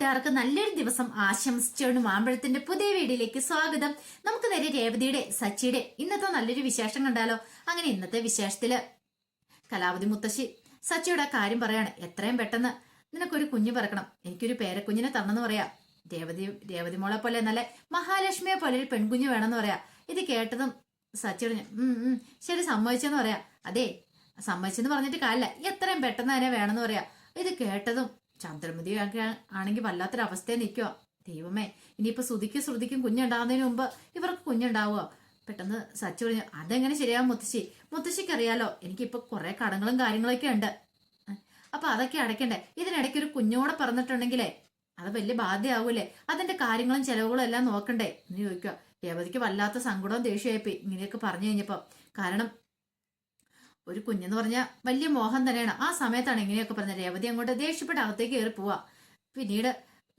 കൂട്ടുകാർക്ക് നല്ലൊരു ദിവസം ആശംസിച്ചുകൊണ്ട് മാമ്പഴത്തിന്റെ പുതിയ വീഡിയോയിലേക്ക് സ്വാഗതം. നമുക്ക് നേരെ രേവതിയുടെ സച്ചിയുടെ ഇന്നത്തെ നല്ലൊരു വിശേഷം കണ്ടാലോ? അങ്ങനെ ഇന്നത്തെ വിശേഷത്തിൽ കലാവതി മുത്തശ്ശി സച്ചിയുടെ കാര്യം പറയാണ്. എത്രയും പെട്ടെന്ന് നിനക്കൊരു കുഞ്ഞു പിറക്കണം. എനിക്കൊരു പേരക്കുഞ്ഞിനെ തന്നെന്ന് പറയാ. രേവതി രേവതി മോളെ പോലെ നല്ല മഹാലക്ഷ്മിയെ പോലെ ഒരു പെൺകുഞ്ഞു വേണമെന്ന് പറയാ. ഇത് കേട്ടതും സച്ചി പറഞ്ഞു ഉം ശരി സമ്മതിച്ചെന്ന് പറയാ. അതെ സമ്മതിച്ചെന്ന് പറഞ്ഞിട്ട് കാര്യമില്ല. എത്രയും പെട്ടെന്ന് തന്നെ വേണമെന്ന് പറയാ. ഇത് കേട്ടതും ചന്ദ്രമതി ഒക്കെ ആണെങ്കിൽ വല്ലാത്തൊരവസ്ഥയെ നിൽക്കുക. ദൈവമേ ഇനിയിപ്പോൾ ശ്രുതിക്കും ശ്രുതിക്കും കുഞ്ഞുണ്ടാകുന്നതിന് മുമ്പ് ഇവർക്ക് കുഞ്ഞുണ്ടാവുക. പെട്ടെന്ന് സച്ചു പറഞ്ഞു അതെങ്ങനെ ശരിയാവും മുത്തശ്ശി? മുത്തശ്ശിക്ക് അറിയാലോ എനിക്കിപ്പോൾ കുറേ കടങ്ങളും കാര്യങ്ങളൊക്കെ ഉണ്ട്. അപ്പൊ അതൊക്കെ അടയ്ക്കണ്ടേ? ഇതിനിടയ്ക്ക് ഒരു കുഞ്ഞോടെ പറഞ്ഞിട്ടുണ്ടെങ്കിലേ അത് വലിയ ബാധ്യമാവൂലേ അതിന്റെ കാര്യങ്ങളും ചെലവുകളും എല്ലാം നോക്കണ്ടേ? എന്ന് ചോദിക്കുക. രേവതിക്ക് വല്ലാത്ത സങ്കടവും ദേഷ്യമായിപ്പോയി ഇങ്ങനെയൊക്കെ പറഞ്ഞു കഴിഞ്ഞപ്പോ. കാരണം ഒരു കുഞ്ഞെന്ന് പറഞ്ഞാൽ വലിയ മോഹം തന്നെയാണ്. ആ സമയത്താണ് ഇങ്ങനെയൊക്കെ പറഞ്ഞ രേവതി അങ്ങോട്ട് ദേഷ്യപ്പെട്ട് അകത്തേക്ക് കയറി പോവാ. പിന്നീട്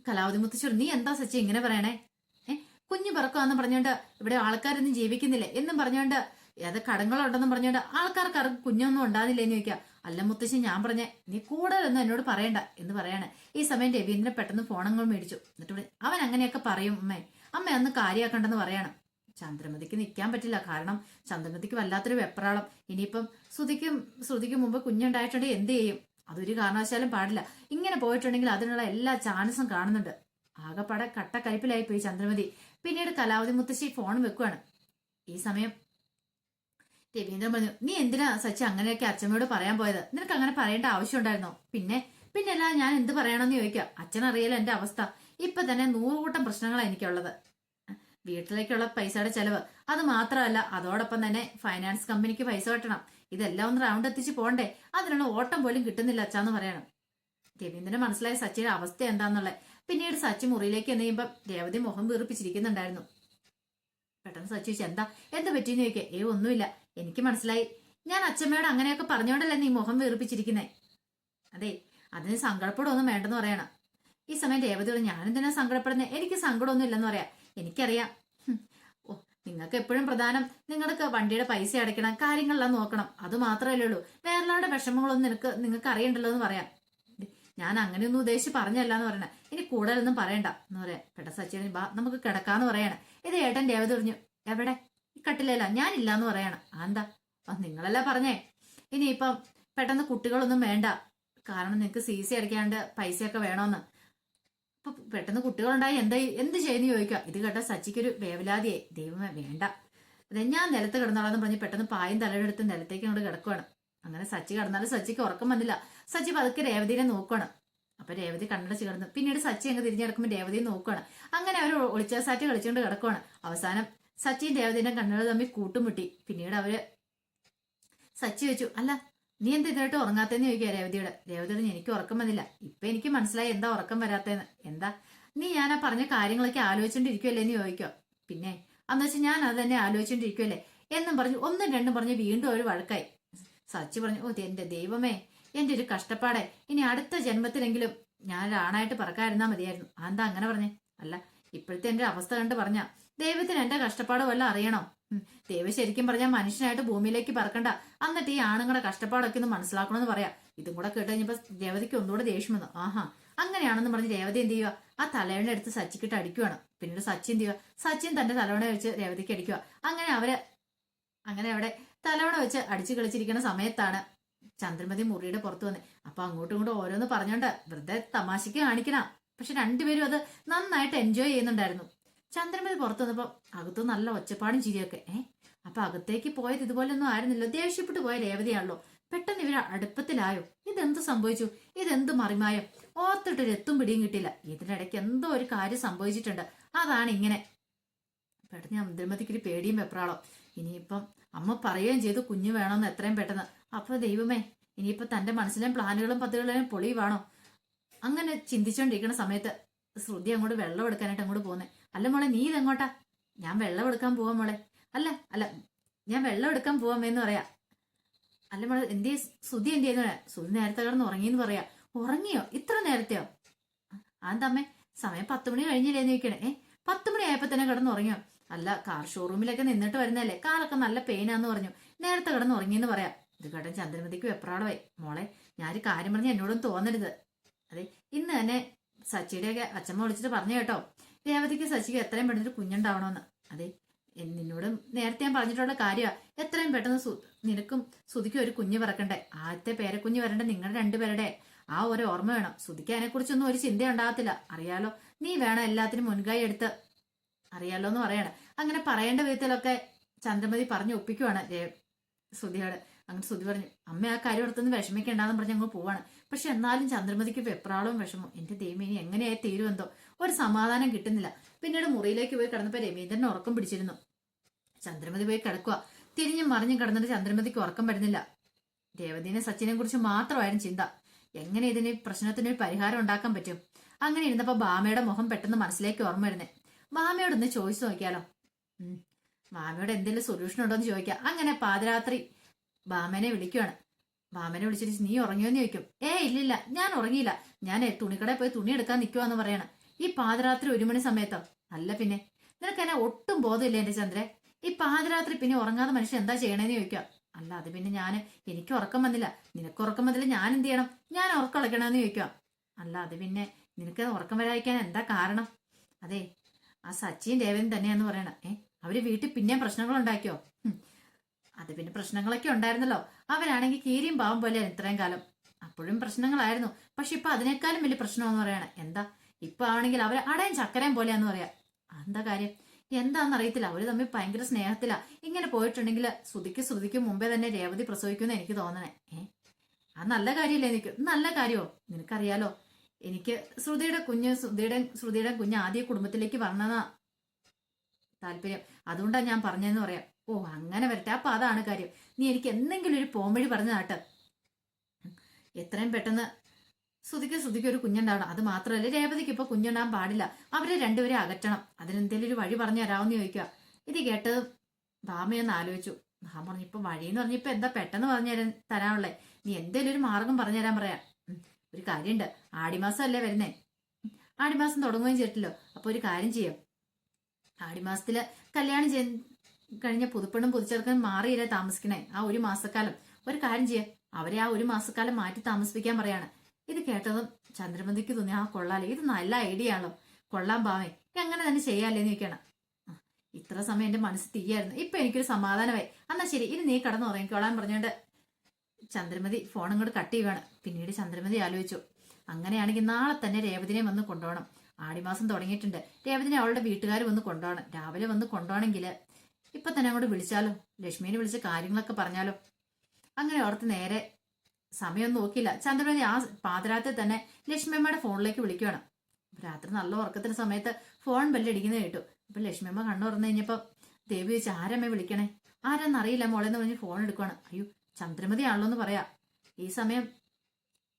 കലാവതി മുത്തശ്ശൂർ നീ എന്താ സച്ചി ഇങ്ങനെ പറയണേ? ഏ? കുഞ്ഞു പറഞ്ഞോണ്ട് ഇവിടെ ആൾക്കാരൊന്നും ജീവിക്കുന്നില്ല? എന്നും പറഞ്ഞോണ്ട് ഏത് കടങ്ങളുണ്ടെന്നും പറഞ്ഞോണ്ട് ആൾക്കാർക്ക് ആർക്കും കുഞ്ഞൊന്നും ഉണ്ടാകുന്നില്ല എന്ന് ചോദിക്കാം. അല്ല മുത്തശ്ശി ഞാൻ പറഞ്ഞേ നീ കൂടുതലൊന്നും എന്നോട് പറയണ്ട എന്ന് പറയാണ്. ഈ സമയം രവീന്ദ്രൻ പെട്ടെന്ന് ഫോണങ്ങൾ മേടിച്ചു. എന്നിട്ട് അവൻ അങ്ങനെയൊക്കെ പറയും അമ്മേ അമ്മ അന്ന് കാര്യമാക്കണ്ടെന്ന് പറയാണ്. ചന്ദ്രമതിക്ക് നിൽക്കാൻ പറ്റില്ല. കാരണം ചന്ദ്രമതിക്ക് വല്ലാത്തൊരു വെപ്രാളം. ഇനിയിപ്പം ശ്രുതിക്കും ശ്രുതിക്ക് മുമ്പ് കുഞ്ഞുണ്ടായിട്ടുണ്ടെങ്കിൽ എന്ത് ചെയ്യും? അതൊരു കാരണവശാലും പാടില്ല. ഇങ്ങനെ പോയിട്ടുണ്ടെങ്കിൽ അതിനുള്ള എല്ലാ ചാൻസും കാണുന്നുണ്ട്. ആകെപ്പാടെ കട്ടക്കരിപ്പിലായി പോയി ചന്ദ്രമതി. പിന്നീട് കലാവതി മുത്തശ്ശി ഫോൺ വെക്കുവാണ്. ഈ സമയം രവീന്ദ്രൻ പറഞ്ഞു നീ എന്തിനാ സച്ചി അങ്ങനെയൊക്കെ അച്ഛമ്മയോട് പറയാൻ പോയത്? നിനക്ക് അങ്ങനെ പറയേണ്ട ആവശ്യമുണ്ടായിരുന്നോ? പിന്നെ പിന്നെ അല്ല ഞാൻ എന്ത് പറയണമെന്ന് ചോദിക്കാം. അച്ഛൻ അറിയാലോ എന്റെ അവസ്ഥ. ഇപ്പൊ തന്നെ നൂറുകൂട്ടം പ്രശ്നങ്ങളാണ് എനിക്കുള്ളത്. വീട്ടിലേക്കുള്ള പൈസയുടെ ചെലവ്. അത് മാത്രമല്ല അതോടൊപ്പം തന്നെ ഫൈനാൻസ് കമ്പനിക്ക് പൈസ കെട്ടണം ഇതെല്ലാം ഒന്ന് റൗണ്ട് എത്തിച്ച് പോണ്ടേ? അതിനുള്ള ഓട്ടം പോലും കിട്ടുന്നില്ല അച്ഛാന്ന് പറയണം. രവീന്ദ്രന് മനസ്സിലായ സച്ചിയുടെ അവസ്ഥ എന്താന്നുള്ളത്. പിന്നീട് സച്ചി മുറിയിലേക്ക് എന്ന് കഴിയുമ്പോൾ രേവതി മുഖം വീർപ്പിച്ചിരിക്കുന്നുണ്ടായിരുന്നു. പെട്ടെന്ന് സച്ചി ചോദിച്ചു എന്താ? എന്താ പറ്റിയെന്ന് ചോദിക്കുക ഏ ഒന്നുമില്ല. എനിക്ക് മനസ്സിലായി. ഞാൻ അച്ഛമ്മയോട് അങ്ങനെയൊക്കെ പറഞ്ഞോണ്ടല്ലേ നീ മുഖം വീർപ്പിച്ചിരിക്കുന്നേ? അതെ അതിന് സങ്കടപ്പെടൊന്നും വേണ്ടെന്ന് പറയണം. ഈ സമയം രേവതിയോട് ഞാനെന്തിനാ സങ്കടപ്പെടുന്നത് എനിക്ക് സങ്കടമൊന്നും ഇല്ലെന്ന് പറയാം. എനിക്കറിയാം. ഓ നിങ്ങൾക്ക് എപ്പോഴും പ്രധാനം നിങ്ങൾക്ക് വണ്ടിയുടെ പൈസ അടയ്ക്കണം കാര്യങ്ങളെല്ലാം നോക്കണം. അത് മാത്രമല്ലേ ഉള്ളൂ. വേറെല്ലാവരുടെ വിഷമങ്ങളൊന്നും നിനക്ക് നിങ്ങൾക്ക് അറിയണ്ടല്ലോ എന്ന് പറയാം. ഞാൻ അങ്ങനെയൊന്നും ഉദ്ദേശിച്ച് പറഞ്ഞല്ല എന്ന് പറയണ ഇനി കൂടുതലൊന്നും പറയണ്ട എന്ന് പറയാം. പെട്ട സച്ചിൻ ബാ നമുക്ക് കിടക്കാന്ന് പറയാണ്. ഇത് ഏട്ടൻ ദേവത പറഞ്ഞു എവിടെ? ഈ കട്ടിലല്ല ഞാനില്ല എന്ന് പറയണം. എന്താ ആ നിങ്ങളല്ല പറഞ്ഞേ. ഇനിയിപ്പം പെട്ടെന്ന് കുട്ടികളൊന്നും വേണ്ട. കാരണം നിങ്ങൾക്ക് സി സി അടയ്ക്കാണ്ട് പൈസയൊക്കെ വേണമെന്ന് അപ്പൊ പെട്ടെന്ന് കുട്ടികളുണ്ടായി എന്താ എന്ത് ചെയ്യുന്നു ചോദിക്കുക. ഇത് കേട്ട സച്ചിക്കൊരു വേവലാതിയെ ദൈവമേ വേണ്ട. അതെ ഞാൻ നിലത്ത് കിടന്നോളാന്ന് പറഞ്ഞ് പെട്ടെന്ന് പായും തലയെടുത്ത് നിലത്തേക്ക് അങ്ങോട്ട് കിടക്കുവാണ്. അങ്ങനെ സച്ചി കിടന്നാലും സച്ചിക്ക് ഉറക്കം വന്നില്ല. സച്ചി പതുക്കെ രേവതിനെ നോക്കുകയാണ് അപ്പൊ രേവതി കണ്ണടച്ച് കിടന്നു പിന്നീട് സച്ചി അങ്ങ് തിരിഞ്ഞു രേവതിയും നോക്കുവാണ്. അങ്ങനെ അവർ ഒളിച്ച സാറ്റ് കളിച്ചുകൊണ്ട് കിടക്കുവാണ്. അവസാനം സച്ചിയും രേവതിന്റെ കണ്ണുകൾ തമ്മിൽ കൂട്ടുമുട്ടി. പിന്നീട് അവർ സച്ചി വെച്ചു അല്ല നീ എന്ത് ഇതായിട്ട് ഉറങ്ങാത്തേന്ന് ചോദിക്കുക രേവതിയോട്. രേവതിയോട് എനിക്ക് ഉറക്കം വന്നില്ല. ഇപ്പൊ എനിക്ക് മനസ്സിലായി എന്താ ഉറക്കം വരാത്തേന്ന് എന്താ? നീ ഞാൻ ആ പറഞ്ഞ കാര്യങ്ങളൊക്കെ ആലോചിച്ചോണ്ടിരിക്കുവല്ലേ എന്ന് ചോദിക്കോ. പിന്നെ അന്ന് വെച്ചാൽ ഞാൻ അത് തന്നെ ആലോചിച്ചോണ്ടിരിക്കുവല്ലേ? എന്നും പറഞ്ഞു ഒന്നും രണ്ടും പറഞ്ഞ് വീണ്ടും ഒരു വഴക്കായി. സച്ചി പറഞ്ഞു ഓ എന്റെ ദൈവമേ എന്റെ ഒരു കഷ്ടപ്പാടെ. ഇനി അടുത്ത ജന്മത്തിലെങ്കിലും ഞാൻ ആണായിട്ട് പറക്കാതിരുന്നാ മതിയായിരുന്നു. അതെന്താ അങ്ങനെ പറഞ്ഞേ? അല്ല ഇപ്പോഴത്തെ എന്റെ അവസ്ഥ കണ്ട് പറഞ്ഞ ദൈവത്തിന് എന്റെ കഷ്ടപ്പാട് വല്ല അറിയണോ? ദൈവം ശരിക്കും പറഞ്ഞാൽ മനുഷ്യനായിട്ട് ഭൂമിയിലേക്ക് പറക്കണ്ട. എന്നിട്ട് ഈ ആണുങ്ങളുടെ കഷ്ടപ്പാടൊക്കെ ഒന്ന് മനസ്സിലാക്കണമെന്ന് പറയാം. ഇതും കൂടെ കേട്ട് കഴിഞ്ഞപ്പോ രേവതിക്ക് ഒന്നുകൂടെ ദേഷ്യം വന്നു. ആഹാ അങ്ങനെയാണെന്ന് പറഞ്ഞ് രേവതി എന്ത് ചെയ്യുക ആ തലവണ എടുത്ത് സച്ചിക്കിട്ട് അടിക്കുവാണ്. പിന്നീട് സച്ചി എന്ത് ചെയ്യുക സച്ചിൻ തന്റെ തലവണ വെച്ച് രേവതിക്ക് അടിക്കുക അങ്ങനെ അവർ അങ്ങനെ അവിടെ തലവണ വെച്ച് അടിച്ചു കളിച്ചിരിക്കുന്ന സമയത്താണ് ചന്ദ്രമതി മുറിയുടെ പുറത്തു വന്നത് അപ്പൊ അങ്ങോട്ടും ഇങ്ങോട്ടും ഓരോന്ന് പറഞ്ഞോണ്ട് വെറുതെ തമാശക്ക് കാണിക്കണം. പക്ഷെ രണ്ടുപേരും അത് നന്നായിട്ട് എൻജോയ് ചെയ്യുന്നുണ്ടായിരുന്നു. ചന്ദ്രമതി പുറത്തു വന്നപ്പോ അകത്ത് നല്ല ഒച്ചപ്പാടും ചിരിയൊക്കെ. ഏഹ് അപ്പൊ അകത്തേക്ക് പോയത് ഇതുപോലൊന്നും ആയിരുന്നില്ല. ദേഷ്യപ്പെട്ടു പോയ രേവതിയാണല്ലോ. പെട്ടെന്ന് ഇവർ അടുപ്പത്തിലായോ? ഇതെന്ത് സംഭവിച്ചു? ഇതെന്ത് മറിമായോ? ഓർത്തിട്ടൊരു എത്തും പിടിയും കിട്ടില്ല ഇതിനിടയ്ക്ക് എന്തോ ഒരു കാര്യം സംഭവിച്ചിട്ടുണ്ട്. അതാണ് ഇങ്ങനെ. പെട്ടെന്ന് ചന്ദ്രമതിക്ക് ഒരു പേടിയും വെപ്രാളോ. ഇനിയിപ്പം അമ്മ പറയുകയും ചെയ്തു കുഞ്ഞു വേണമെന്ന് എത്രയും പെട്ടെന്ന്. അപ്പൊ ദൈവമേ ഇനിയിപ്പോ തന്റെ മനസ്സിലെയും പ്ലാനുകളും പദ്ധതികളും പൊളിയുവാണോ? അങ്ങനെ ചിന്തിച്ചോണ്ടിരിക്കുന്ന സമയത്ത് ശ്രുതി അങ്ങോട്ട് വെള്ളം എടുക്കാനായിട്ട് അങ്ങോട്ട് പോകുന്നേ അല്ല മോളെ നീ ഇതെങ്ങോട്ടാ ഞാൻ വെള്ളം എടുക്കാൻ പോവാം മോളെ. അല്ല അല്ല ഞാൻ വെള്ളം എടുക്കാൻ പോവാമെന്ന് പറയാ. അല്ല മോളെ എന്തേ സുധി എന്ത് ചെയ്യുന്ന ശ്രുതി നേരത്തെ കിടന്ന് ഉറങ്ങിയെന്ന് പറയാ. ഉറങ്ങിയോ? ഇത്ര നേരത്തെയോ? അതെന്തമ്മേ സമയം പത്ത് മണി കഴിഞ്ഞില്ലേന്ന് ചോദിക്കണേ ഏ പത്ത് മണി ആയപ്പോ തന്നെ കിടന്ന് ഉറങ്ങിയോ? അല്ല കാർ ഷോറൂമിലൊക്കെ നിന്നിട്ട് വരുന്നല്ലേ? കാലൊക്കെ നല്ല പെയിനാന്ന് പറഞ്ഞു. നേരത്തെ കിടന്ന് ഉറങ്ങിയെന്ന് പറയാം. ഇത് കേട്ടൻ ചന്ദ്രമതിക്ക് വെപ്രാളമായി. മോളെ ഞാനൊരു കാര്യം പറഞ്ഞ് എന്നോടും തോന്നരുത്. അതെ ഇന്ന് തന്നെ സച്ചിയുടെയൊക്കെ അച്ഛമ്മ വിളിച്ചിട്ട് പറഞ്ഞു കേട്ടോ. രേവതിക്ക് ശശിക്ക് എത്രയും പെട്ടെന്ന് ഒരു കുഞ്ഞുണ്ടാവണമെന്ന്. അതെ നിന്നോട് നേരത്തെ ഞാൻ പറഞ്ഞിട്ടുള്ള കാര്യമാണ് എത്രയും പെട്ടെന്ന് നിനക്കും സുധിക്കും ഒരു കുഞ്ഞ് പിറക്കണ്ടേ? ആദ്യത്തെ പേരക്കുഞ്ഞ് വരണ്ട നിങ്ങളുടെ രണ്ടുപേരുടെ ആ ഒരു ഓർമ്മ വേണം. സുധിക്ക് അതിനെക്കുറിച്ചൊന്നും ഒരു ചിന്ത ഉണ്ടാകത്തില്ല. അറിയാലോ നീ വേണം എല്ലാത്തിനും മുൻകൈ എടുത്ത്. അറിയാലോ എന്ന് പറയണം. അങ്ങനെ പറയേണ്ട വിധത്തിലൊക്കെ ചന്ദ്രമതി പറഞ്ഞു ഒപ്പിക്കുവാണ് ശ്രുതിയോട്. അങ്ങനെ സുതി പറഞ്ഞു അമ്മ ആ കാര്യം എടുത്തൊന്ന് വിഷമിക്കണ്ടെന്ന് പറഞ്ഞ് അങ്ങ് പോവാണ്. പക്ഷെ എന്നാലും ചന്ദ്രമതിക്ക് വെപ്രാളവും വിഷമവും. എന്റെ ദൈവം ഇനി എങ്ങനെയായി തീരുമെന്തോ? ഒരു സമാധാനം കിട്ടുന്നില്ല. പിന്നീട് മുറിയിലേക്ക് പോയി കിടന്നപ്പോ രമീന്ദ്രനെ ഉറക്കം പിടിച്ചിരുന്നു. ചന്ദ്രമതി പോയി കിടക്കുക തിരിഞ്ഞും മറിഞ്ഞും കിടന്നിട്ട് ചന്ദ്രമതിക്ക് ഉറക്കം വരുന്നില്ല. രേവതിനെ സച്ചിനെ കുറിച്ച് മാത്രമായിരുന്നു ചിന്ത. എങ്ങനെ ഇതിന് പ്രശ്നത്തിന് ഒരു പരിഹാരം ഉണ്ടാക്കാൻ പറ്റും? അങ്ങനെ ഇരുന്നപ്പോ ബാമയുടെ മുഖം പെട്ടെന്ന് മനസ്സിലേക്ക് ഓർമ്മ വരുന്നേ. ബാമയോടൊന്ന് ചോദിച്ചു നോക്കിയാലോ. ബാമയോട് എന്തെങ്കിലും സൊല്യൂഷൻ ഉണ്ടോ എന്ന് ചോദിക്കാം. അങ്ങനെ പാതിരാത്രി ബാമനെ വിളിക്കുവാണ്. ബാമനെ വിളിച്ചിട്ട് നീ ഉറങ്ങിയോന്ന് ചോദിക്കും. ഏ ഇല്ലില്ല ഞാൻ ഉറങ്ങിയില്ല. ഞാൻ തുണിക്കടയിൽ പോയി തുണി എടുക്കാൻ നിൽക്കുവാന്ന് പറയണം. ഈ പാതിരാത്രി ഒരു മണി സമയത്തോ? അല്ല പിന്നെ നിനക്ക് എന്നെ ഒട്ടും ബോധമില്ല എന്റെ ചന്ദ്രൻ ഈ പാതിരാത്രി പിന്നെ ഉറങ്ങാതെ മനുഷ്യൻ എന്താ ചെയ്യണേന്ന് ചോദിക്കാം. അല്ല അത് പിന്നെ ഞാൻ എനിക്ക് ഉറക്കം വന്നില്ല. നിനക്ക് ഉറക്കം വന്നില്ല ഞാൻ എന്ത് ചെയ്യണം? ഞാൻ ഉറക്കം ഇളക്കണമെന്ന് ചോദിക്കാം. അല്ല അത് പിന്നെ നിനക്ക് ഉറക്കം വരാതിരിക്കാൻ എന്താ കാരണം? അതെ ആ സച്ചിൻ ദേവൻ തന്നെയാന്ന് പറയണം. ഏ അവർ വീട്ടിൽ പിന്നെയും പ്രശ്നങ്ങൾ ഉണ്ടാക്കിയോ. അത് പിന്നെ പ്രശ്നങ്ങളൊക്കെ ഉണ്ടായിരുന്നല്ലോ. അവനാണെങ്കിൽ കീരിയും പാവം പോലെ ഇത്രയും കാലം. അപ്പോഴും പ്രശ്നങ്ങളായിരുന്നു. പക്ഷെ ഇപ്പൊ അതിനേക്കാളും വലിയ പ്രശ്നമെന്ന് പറയണ. എന്താ? ഇപ്പൊ ആണെങ്കിൽ അവർ അടയും ചക്കരയും പോലെയാന്ന് പറയാ. എന്താ കാര്യം? എന്താണെന്ന് അറിയത്തില്ല. അവർ തമ്മിൽ ഭയങ്കര സ്നേഹത്തിലാ. ഇങ്ങനെ പോയിട്ടുണ്ടെങ്കിൽ ശ്രുതിക്ക് ശ്രുതിക്ക് മുമ്പേ തന്നെ രേവതി പ്രസവിക്കുമെന്ന് എനിക്ക് തോന്നണേ. ഏഹ് അത് നല്ല കാര്യമല്ലേ എനിക്ക് നല്ല കാര്യമോ നിനക്കറിയാലോ? എനിക്ക് ശ്രുതിയുടെ കുഞ്ഞ് ശ്രുതിയുടെ ശ്രുതിയുടെ കുഞ്ഞ് ആദ്യ കുടുംബത്തിലേക്ക് വരണമെന്നാ താല്പര്യം. അതുകൊണ്ടാണ് ഞാൻ പറഞ്ഞതെന്ന് പറയാം. ഓ അങ്ങനെ വരട്ടെ. അപ്പൊ അതാണ് കാര്യം. നീ എനിക്ക് എന്തെങ്കിലും ഒരു പോംവഴി പറഞ്ഞു നാട്ട് എത്രയും പെട്ടെന്ന് ശ്രുതിക്ക് ശ്രുതിക്ക് ഒരു കുഞ്ഞുണ്ടാവണം. അത് മാത്രമല്ല രേവതിക്ക് ഇപ്പൊ കുഞ്ഞുണ്ടാൻ പാടില്ല. അവരെ രണ്ടുപേരെ അകറ്റണം. അതിനെന്തെങ്കിലും ഒരു വഴി പറഞ്ഞു തരാമെന്ന് ചോദിക്കുക ഇത് കേട്ടത് ഭാമയൊന്ന് ആലോചിച്ചു. ഭാമ പറഞ്ഞു ഇപ്പൊ വഴിന്ന് പറഞ്ഞപ്പോ എന്താ പെട്ടെന്ന് പറഞ്ഞു തരാൻ തരാനുള്ളേ? നീ എന്തേലും ഒരു മാർഗം പറഞ്ഞു തരാൻ പറയാം. ഒരു കാര്യമുണ്ട് ആടിമാസം അല്ലേ വരുന്നേ? ആടിമാസം തുടങ്ങുകയും ചെയ്തിട്ടല്ലോ. അപ്പൊ ഒരു കാര്യം ചെയ്യാം. ആടിമാസത്തിൽ കല്യാണം കഴിഞ്ഞ പുതുപ്പെണ്ണും പുതുച്ചെറുക്കനും മാറിയില്ല താമസിക്കണേ? ആ ഒരു മാസക്കാലം. ഒരു കാര്യം ചെയ്യാം. അവരെ ആ ഒരു മാസക്കാലം മാറ്റി താമസിപ്പിക്കാൻ പറയാണ്. ഇത് കേട്ടതും ചന്ദ്രമതിക്ക് തോന്നി ആ കൊള്ളാലേ ഇത് നല്ല ഐഡിയ ആണല്ലോ. കൊള്ളാൻ പാവേ. എങ്ങനെ തന്നെ ചെയ്യാല്ലേ എന്ന് ചോദിക്കണം ഇത്ര സമയം എന്റെ മനസ്സ് തീയായിരുന്നു. ഇപ്പൊ എനിക്കൊരു സമാധാനമായി. എന്നാ ശരി ഇനി നീ കടന്നു ഉറങ്ങിക്കോളാൻ പറഞ്ഞുകൊണ്ട് ചന്ദ്രമതി ഫോൺ ഇങ്ങോട്ട് കട്ട് ചെയ്യുകയാണ് പിന്നീട് ചന്ദ്രമതി ആലോചിച്ചു. അങ്ങനെയാണെങ്കിൽ നാളെ തന്നെ രേവതിനെ വന്ന് കൊണ്ടുപോകണം. ആടിമാസം തുടങ്ങിയിട്ടുണ്ട്. രേവതിനെ അവളുടെ വീട്ടുകാർ വന്ന് കൊണ്ടുപോകണം. രാവിലെ വന്ന് കൊണ്ടുപോകണമെങ്കിൽ ഇപ്പൊ തന്നെ അങ്ങോട്ട് വിളിച്ചാലോ? ലക്ഷ്മീനെ വിളിച്ച് കാര്യങ്ങളൊക്കെ പറഞ്ഞാലോ? അങ്ങനെ ഓർത്ത് നേരെ സമയം നോക്കിയില്ല. ചന്ദ്രമതി ആ പാതിരാത്രി തന്നെ ലക്ഷ്മിയമ്മയുടെ ഫോണിലേക്ക് വിളിക്കുകയാണ് രാത്രി നല്ല ഉറക്കത്തിന് സമയത്ത് ഫോൺ ബെല്ലടിക്കുന്നത് കേട്ടു. അപ്പൊ ലക്ഷ്മിയമ്മ കണ്ണു തുറന്നു കഴിഞ്ഞപ്പോ ദേവി വെച്ച് ആരമ്മ വിളിക്കണേ? ആരാന്നറിയില്ല മോളെ എന്ന് പറഞ്ഞ് ഫോൺ എടുക്കുവാണ്. അയ്യോ ചന്ദ്രമതി ആണല്ലോ എന്ന് പറയാ. ഈ സമയം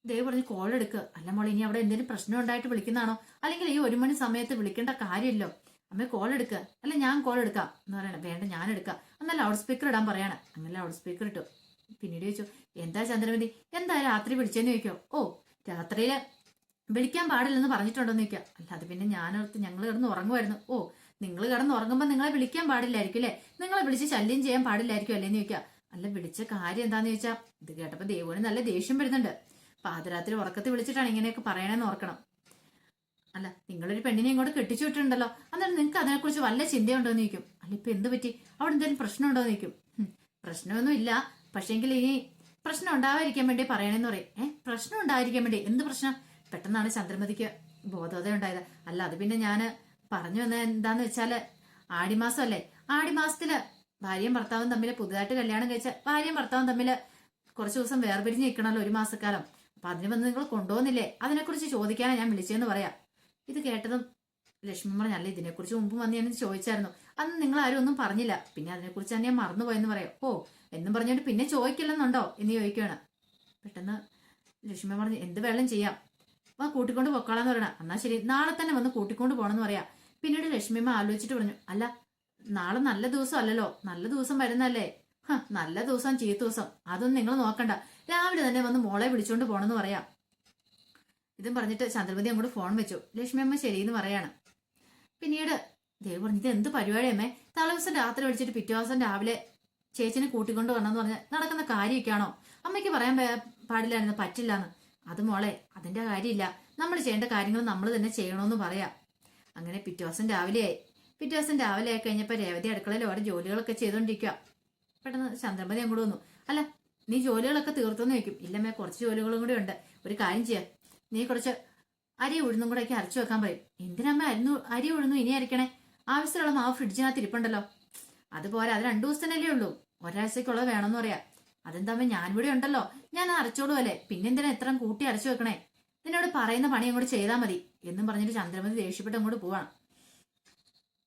ദേവി പറഞ്ഞ് കോൾ എടുക്കുക അല്ല മോളെ ഇനി അവിടെ എന്തെങ്കിലും പ്രശ്നം ഉണ്ടായിട്ട് വിളിക്കുന്നതാണോ? അല്ലെങ്കിൽ ഈ ഒരു മണി സമയത്ത് വിളിക്കേണ്ട കാര്യമില്ലോ? അമ്മ കോൾ എടുക്കുക അല്ല ഞാൻ കോൾ എടുക്കാം. എന്ന് പറയണം. വേണ്ട ഞാൻ എടുക്കാം. എന്നാൽ ലൗഡ് സ്പീക്കർ ഇടാൻ പറയാണ്. അങ്ങനെ ലൗഡ് സ്പീക്കർ ഇട്ടു. പിന്നീട് ചോദിച്ചു എന്താ ചന്ദ്രമതി? എന്താ രാത്രി വിളിച്ചെന്ന് ചോദിക്കോ? ഓ രാത്രിയിൽ വിളിക്കാൻ പാടില്ലെന്ന് പറഞ്ഞിട്ടുണ്ടോന്ന് ചോദിക്കാം. അല്ല അത് പിന്നെ ഞാനോർത്ത് ഞങ്ങൾ കിടന്ന് ഉറങ്ങുമായിരുന്നു. ഓ നിങ്ങൾ കിടന്ന് ഉറങ്ങുമ്പോൾ നിങ്ങളെ വിളിക്കാൻ പാടില്ലായിരിക്കും അല്ലേ? നിങ്ങളെ വിളിച്ച് ശല്യം ചെയ്യാൻ പാടില്ലായിരിക്കും അല്ലേന്ന് ചോദിക്കാം. അല്ല വിളിച്ച കാര്യം എന്താന്ന് ചോദിച്ചാൽ ഇത് കേട്ടപ്പോൾ ദേവുവിന് നല്ല ദേഷ്യം വരുന്നുണ്ട്. പാതിരാത്രി ഉറക്കത്തിൽ വിളിച്ചിട്ടാണ് ഇങ്ങനെയൊക്കെ പറയണമെന്ന് ഓർക്കണം. അല്ല നിങ്ങളൊരു പെണ്ണിനെ ഇങ്ങോട്ട് കെട്ടിച്ചു വിട്ടിട്ടുണ്ടല്ലോ. അന്നേരം നിങ്ങൾക്ക് അതിനെക്കുറിച്ച് വല്ല ചിന്തയുണ്ടോ എന്ന് ചോദിക്കും. അല്ല ഇപ്പൊ എന്ത് പറ്റി? അവിടെ എന്തെങ്കിലും പ്രശ്നമുണ്ടോ എന്ന് ചോദിക്കും. "ഹും, പ്രശ്നമൊന്നും ഇല്ല. പക്ഷെങ്കിൽ ഇനി പ്രശ്നം ഉണ്ടാവാതിരിക്കാൻ വേണ്ടി പറയണെന്ന് പറയും. ഏ പ്രശ്നം ഉണ്ടായിരിക്കാൻ വേണ്ടി എന്ത് പ്രശ്നം? പെട്ടെന്നാണ് ചന്ദ്രമതിക്ക് ബോധോദയം ഉണ്ടായത്. അല്ല അത് പിന്നെ ഞാൻ പറഞ്ഞു വന്നത് എന്താന്ന് വെച്ചാൽ ആടിമാസം അല്ലേ ആടിമാസത്തിൽ ഭാര്യയും ഭർത്താവും തമ്മിൽ പുതുതായിട്ട് കല്യാണം കഴിച്ച ഭാര്യയും ഭർത്താവും തമ്മിൽ കുറച്ച് ദിവസം വേർപിരിഞ്ഞ് നിൽക്കണമല്ലോ ഒരു മാസക്കാലം. അപ്പൊ അതിന് വന്ന് നിങ്ങൾ കൊണ്ടുപോകുന്നില്ലേ? അതിനെക്കുറിച്ച് ചോദിക്കാനാണ് ഞാൻ വിളിച്ചതെന്ന് പറയാം. ഇത് കേട്ടതും ലക്ഷ്മി പറഞ്ഞല്ല ഇതിനെക്കുറിച്ച് മുമ്പ് വന്ന് ഞാൻ ചോദിച്ചായിരുന്നു. അന്ന് നിങ്ങൾ ആരും ഒന്നും പറഞ്ഞില്ല. പിന്നെ അതിനെക്കുറിച്ച് തന്നെ ഞാൻ മറന്നുപോയെന്ന് പറയാം. ഓ എന്നും പറഞ്ഞുകൊണ്ട് പിന്നെ ചോദിക്കില്ലെന്നുണ്ടോ? എന്ന് ചോദിക്കുകയാണ് പെട്ടെന്ന് ലക്ഷ്മി പറഞ്ഞു എന്ത് വെള്ളം ചെയ്യാം. വാ കൂട്ടിക്കൊണ്ട് പൊക്കോളാന്ന് പറയണം. എന്നാ ശരി നാളെ തന്നെ വന്ന് കൂട്ടിക്കൊണ്ട് പോകണമെന്ന് പറയാം. പിന്നീട് ലക്ഷ്മിയമ്മ ആലോചിച്ചിട്ട് പറഞ്ഞു അല്ല നാളെ നല്ല ദിവസം അല്ലല്ലോ നല്ല ദിവസം വരുന്നല്ലേ നല്ല ദിവസം ചീത്ത ദിവസം. അതൊന്നും നിങ്ങൾ നോക്കണ്ട. രാവിലെ തന്നെ വന്ന് മോളെ വിളിച്ചോണ്ട് പോണെന്ന് പറയാം. ഇതും പറഞ്ഞിട്ട് ചന്ദ്രമതി അങ്ങോട്ട് ഫോൺ വെച്ചു. ലക്ഷ്മി അമ്മ ശരിയെന്ന് പറയാണ്. പിന്നീട് ദേവ് പറഞ്ഞു ഇത് എന്ത് പരിപാടിയമ്മേ തലേദിവസം രാത്രി വിളിച്ചിട്ട് പിറ്റേ ദിവസം രാവിലെ ചേച്ചിനെ കൂട്ടിക്കൊണ്ട് വരണമെന്ന് പറഞ്ഞ നടക്കുന്ന കാര്യമൊക്കെയാണോ? അമ്മയ്ക്ക് പറയാൻ പാടില്ലായിരുന്നു പറ്റില്ലാന്ന്. അത് മോളെ അതിന്റെ കാര്യമില്ല. നമ്മൾ ചെയ്യേണ്ട കാര്യങ്ങൾ നമ്മൾ തന്നെ ചെയ്യണമെന്ന് പറയാം. അങ്ങനെ പിറ്റേ ദിവസം രാവിലെയായി. പിറ്റേ ദിവസം രാവിലെ ആയി കഴിഞ്ഞപ്പോൾ രേവതി അടുക്കളയിൽ ഓരോ ജോലികളൊക്കെ ചെയ്തുകൊണ്ടിരിക്കുക പെട്ടെന്ന് ചന്ദ്രമതി അങ്ങോട്ട് വന്നു. അല്ല നീ ജോലികളൊക്കെ തീർത്തെന്ന് വയ്ക്കും ഇല്ലമ്മേ കുറച്ച് ജോലികളും കൂടി ഉണ്ട്. ഒരു കാര്യം ചെയ്യാം. നീ കുറച്ച് അരി ഉഴുന്നും കൂടെ ഒക്കെ അരച്ചു വെക്കാൻ പറയും. എന്തിനമ്മ അരിന്നു അരി ഉഴുന്നു ഇനി അരക്കണേ? ആവശ്യമുള്ള മാവ് ഫ്രിഡ്ജിനകത്ത് ഇരിപ്പുണ്ടല്ലോ. അതുപോലെ അത് രണ്ടു ദിവസത്തിനല്ലേ ഉള്ളൂ. ഒരാഴ്ചക്കുള്ളത് വേണമെന്ന് പറയാം. ഞാൻ ഇവിടെ ഉണ്ടല്ലോ. ഞാൻ അരച്ചോളൂ അല്ലേ? പിന്നെന്തിനാ ഇത്രയും കൂട്ടി അരച്ചു വെക്കണേ? നിന്നോട് പറയുന്ന പണി അങ്ങോട്ട് ചെയ്താൽ മതി എന്നും പറഞ്ഞിട്ട് ചന്ദ്രമതി ദേഷ്യപ്പെട്ട് അങ്ങോട്ട് പോവാണ്.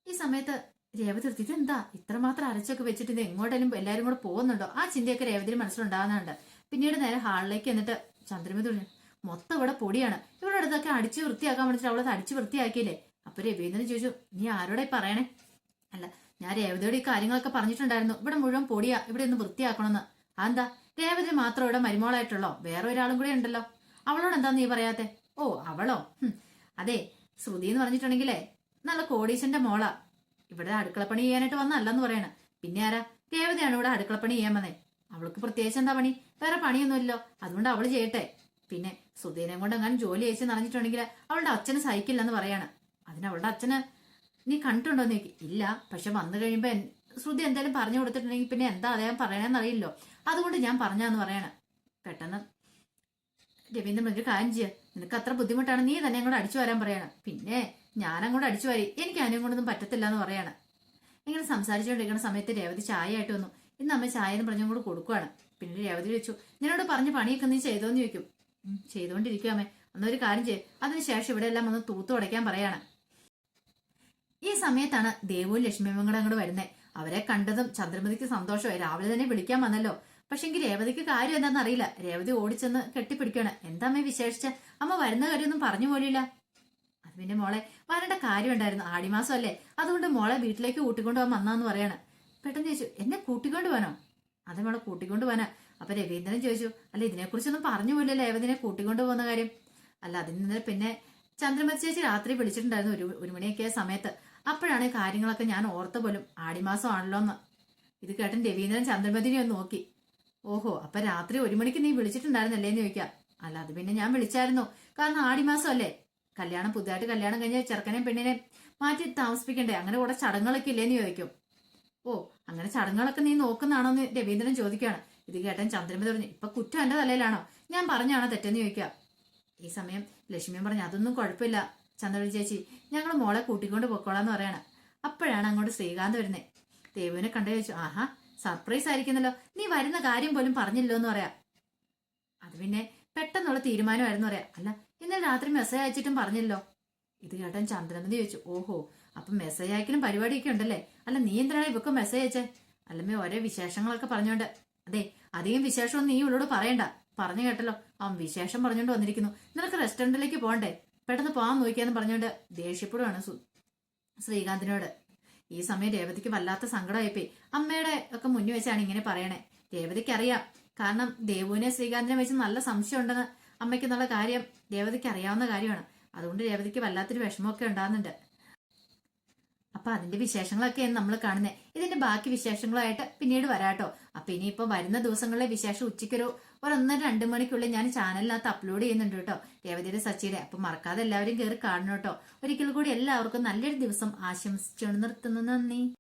ഈ സമയത്ത് രേവതി എടുത്ത് ഇതെന്താ ഇത്രമാത്രം അരച്ചൊക്കെ വെച്ചിട്ട് ഇത് എങ്ങോട്ടേലും എല്ലാവരും കൂടെ പോകുന്നുണ്ടോ? ആ ചിന്തയൊക്കെ രേവതിന് മനസ്സിലുണ്ടാകുന്നുണ്ട്. പിന്നീട് നേരെ ഹാളിലേക്ക് എന്നിട്ട് ചന്ദ്രമതി മൊത്തം ഇവിടെ പൊടിയാണ്. ഇവിടെ അടുത്തൊക്കെ അടിച്ച് വൃത്തിയാക്കാൻ വേണ്ടിട്ട് അവളത് അടിച്ച് വൃത്തിയാക്കിയില്ലേ? അപ്പൊ രവീന്ദ്രൻ ചോദിച്ചു നീ ആരോടെ പറയണേ? അല്ല ഞാൻ രേവതിയോട് ഈ കാര്യങ്ങളൊക്കെ പറഞ്ഞിട്ടുണ്ടായിരുന്നു. ഇവിടെ മുഴുവൻ പൊടിയാ ഇവിടെ ഒന്ന് വൃത്തിയാക്കണമെന്ന്. അതെന്താ? രേവതി മാത്രം ഇവിടെ മരുമോളായിട്ടുള്ളോ? വേറെ ഒരാളും കൂടെ ഉണ്ടല്ലോ. അവളോട് എന്താ നീ പറയാത്തെ? ഓ അവളോ? അതെ ശ്രുതി എന്ന് പറഞ്ഞിട്ടുണ്ടെങ്കിലേ നല്ല കോടീശന്റെ മോളാ. ഇവിടെ അടുക്കളപ്പണി ചെയ്യാനായിട്ട് വന്നല്ലെന്ന് പറയണ. പിന്നെ ആരാ? രേവതിയാണ് ഇവിടെ അടുക്കളപ്പണി ചെയ്യാൻ വന്നേ. അവൾക്ക് പ്രത്യേകിച്ച് എന്താ പണി? വേറെ പണിയൊന്നുമില്ലല്ലോ. അതുകൊണ്ട് അവൾ ചെയ്യട്ടെ. പിന്നെ സുധീനെ കൊണ്ട് അങ്ങനെ ജോലി അയച്ച് നടന്നിട്ടുണ്ടെങ്കിൽ അവളുടെ അച്ഛന് സഹിക്കില്ലെന്ന് പറയാണ്. അതിന് അവളുടെ അച്ഛന് നീ കണ്ടിട്ടുണ്ടോ എന്ന് ഇല്ല പക്ഷെ വന്നു കഴിയുമ്പോ എൻ- ശ്രുതി എന്തായാലും പറഞ്ഞു കൊടുത്തിട്ടുണ്ടെങ്കിൽ പിന്നെ എന്താ അദ്ദേഹം പറയണമെന്ന് അറിയില്ലോ അതുകൊണ്ട് ഞാൻ പറഞ്ഞാന്ന് പറയാണ്. പെട്ടെന്ന് രവീന്ദ്രൻ ഒരു കാര്യം ചെയ്യുക നിനക്ക് അത്ര ബുദ്ധിമുട്ടാണ് നീ തന്നെ അങ്ങോട്ട് അടിച്ചു വരാൻ പറയാണ്. പിന്നെ ഞാനങ്ങോട്ട് അടിച്ചു വരി. എനിക്ക് അതിനെ കൊണ്ടൊന്നും പറ്റത്തില്ല എന്ന് പറയാണ്. ഇങ്ങനെ സംസാരിച്ചുകൊണ്ടിരിക്കുന്ന സമയത്ത് രേവതി ചായ ആയിട്ട് വന്നു. ഇന്ന് അമ്മ ചായ എന്ന് പറഞ്ഞു കൊടുക്കുവാണ്. പിന്നെ രേവതി വെച്ചു നിന്നോട് പറഞ്ഞ പണിയൊക്കെ നീ ചെയ്തോന്ന് ചോദിക്കും. "ഉം, അന്നൊരു കാര്യം ചെയ്യും. അതിനുശേഷം ഇവിടെ എല്ലാം ഒന്ന് തൂത്തു ഉടയ്ക്കാൻ പറയാണ്. ഈ സമയത്താണ് ദേവും ലക്ഷ്മിയും കൂടെ അങ്ങോട്ട് വരുന്നത് അവരെ കണ്ടതും ചന്ദ്രമതിക്ക് സന്തോഷമായി. രാവിലെ തന്നെ വിളിക്കാൻ വന്നല്ലോ. പക്ഷെങ്കിൽ രേവതിക്ക് കാര്യം എന്താണെന്ന് അറിയില്ല. രേവതി ഓടിച്ചെന്ന് കെട്ടിപ്പിടിക്കുകയാണ് എന്താ അമ്മ വിശേഷിച്ച? അമ്മ വരുന്ന കാര്യമൊന്നും പറഞ്ഞു പോലില്ല. അത് പിന്നെ മോളെ വരേണ്ട കാര്യം ഉണ്ടായിരുന്നു ആടിമാസം അല്ലേ അതുകൊണ്ട് മോളെ വീട്ടിലേക്ക് കൂട്ടിക്കൊണ്ടുപോകാൻ വന്നാന്ന് പറയാണ്. പെട്ടെന്ന് ചോദിച്ചു എന്നെ കൂട്ടിക്കൊണ്ട് പോകാനോ? അത് നമ്മളെ കൂട്ടിക്കൊണ്ട് പോകാനാ. അപ്പൊ രവീന്ദ്രൻ ചോദിച്ചു അല്ല ഇതിനെക്കുറിച്ചൊന്നും പറഞ്ഞു പോലല്ലോ രേവതിനെ കൂട്ടിക്കൊണ്ട് പോകുന്ന കാര്യം? അല്ല അതിൽ നിന്ന് പിന്നെ ചന്ദ്രമതി ചേച്ചി രാത്രി വിളിച്ചിട്ടുണ്ടായിരുന്നു ഒരു ഒരു മണിയൊക്കെ സമയത്ത്. അപ്പോഴാണ് കാര്യങ്ങളൊക്കെ ഞാൻ ഓർത്ത പോലും ആടിമാസം ആണല്ലോ എന്ന് ഇത് കേട്ടൻ രവീന്ദ്രൻ ചന്ദ്രമതിനെ ഒന്ന് നോക്കി. ഓഹോ അപ്പൊ രാത്രി ഒരു മണിക്ക് നീ വിളിച്ചിട്ടുണ്ടായിരുന്നല്ലേ എന്ന് ചോദിക്കാം. അല്ല അത് പിന്നെ ഞാൻ വിളിച്ചായിരുന്നു. കാരണം ആടിമാസം അല്ലേ കല്യാണം പുതുതായിട്ട് കല്യാണം കഴിഞ്ഞ ചെറുക്കനെയും പെണ്ണിനെ മാറ്റി താമസിപ്പിക്കണ്ടേ? അങ്ങനെ കുറെ ചടങ്ങുകളൊക്കെ ഇല്ലേന്ന് ചോദിക്കും. ഓ അങ്ങനെ ചടങ്ങുകളൊക്കെ നീ നോക്കുന്നതാണോ എന്ന് രവീന്ദ്രൻ ചോദിക്കുകയാണ്. ഇത് കേട്ടൻ ചന്ദ്രമതി പറഞ്ഞു ഇപ്പൊ കുറ്റം എന്റെ തലയിലാണോ? ഞാൻ പറഞ്ഞാണോ തെറ്റെന്ന് ചോദിക്കുക. ഈ സമയം ലക്ഷ്മിയും പറഞ്ഞു അതൊന്നും കുഴപ്പമില്ല. ചന്ദ്രമതി ചേച്ചി ഞങ്ങൾ മോളെ കൂട്ടിക്കൊണ്ട് പൊക്കോളാന്ന് പറയണം. അപ്പോഴാണ് അങ്ങോട്ട് ശ്രീകാന്ത് വരുന്നത് ദേവുവിനെ കണ്ടു ചോദിച്ചു ആഹാ സർപ്രൈസ് ആയിരിക്കുന്നല്ലോ. നീ വരുന്ന കാര്യം പോലും പറഞ്ഞില്ലോ എന്ന് പറയാ. അത് പിന്നെ പെട്ടെന്നുള്ള തീരുമാനമായിരുന്നു പറയാ. അല്ല ഇന്നലെ രാത്രി മെസ്സേജ് അയച്ചിട്ടും പറഞ്ഞില്ലോ ഇത് കേട്ടൻ ചന്ദ്രമതി ചോദിച്ചു ഓഹോ അപ്പൊ മെസ്സേജ് അയക്കലും പരിപാടിയൊക്കെ ഉണ്ടല്ലേ? അല്ല നീ എന്തിനാണ് ഇവക്ക് മെസ്സേജ് അയച്ചേ? അല്ലമ്മേ ഓരോ വിശേഷങ്ങളൊക്കെ പറഞ്ഞോണ്ട്. അതെ അധികം വിശേഷമൊന്നും നീ ഇവളോട് പറയണ്ട. പറഞ്ഞു കേട്ടല്ലോ. അവൻ വിശേഷം പറഞ്ഞോണ്ട് വന്നിരിക്കുന്നു. നിനക്ക് റെസ്റ്റോറന്റിലേക്ക് പോകണ്ടേ? പെട്ടെന്ന് പോകാൻ നോക്കിയാന്ന് പറഞ്ഞോണ്ട് ദേഷ്യപ്പെടുവാണ് ശ്രീകാന്തിനോട്. ഈ സമയം രേവതിക്ക് വല്ലാത്ത സങ്കടമായിപ്പോയി. അമ്മയുടെ ഒക്കെ മുന്നിൽ വെച്ചാണ് ഇങ്ങനെ പറയണേ. രേവതിക്ക് അറിയാം. കാരണം ദേവുവിനെ ശ്രീകാന്തിനെ വെച്ച് നല്ല സംശയം ഉണ്ടെന്ന് അമ്മയ്ക്ക് എന്നുള്ള കാര്യം രേവതിക്ക് അറിയാവുന്ന കാര്യമാണ്. അതുകൊണ്ട് രേവതിക്ക് വല്ലാത്തൊരു വിഷമമൊക്കെ ഉണ്ടാകുന്നുണ്ട്. അപ്പൊ അതിന്റെ വിശേഷങ്ങളൊക്കെയാണ് നമ്മൾ കാണുന്നത് ഇതിന്റെ ബാക്കി വിശേഷങ്ങളായിട്ട് പിന്നീട് വരാട്ടോ. അപ്പൊ ഇനിയിപ്പോ വരുന്ന ദിവസങ്ങളിലെ വിശേഷം ഉച്ചയ്ക്കൊരു ഒരു ഒന്നര രണ്ട് മണിക്കുള്ളിൽ ഞാൻ ചാനലിനകത്ത് അപ്ലോഡ് ചെയ്യുന്നുണ്ട് കേട്ടോ. രേവതിയുടെ സച്ചിയുടെ. അപ്പൊ മറക്കാതെ എല്ലാവരും കയറി കാണണം കേട്ടോ. ഒരിക്കൽ കൂടി എല്ലാവർക്കും നല്ലൊരു ദിവസം ആശംസിച്ചു നിർത്തുന്നു. നന്ദി.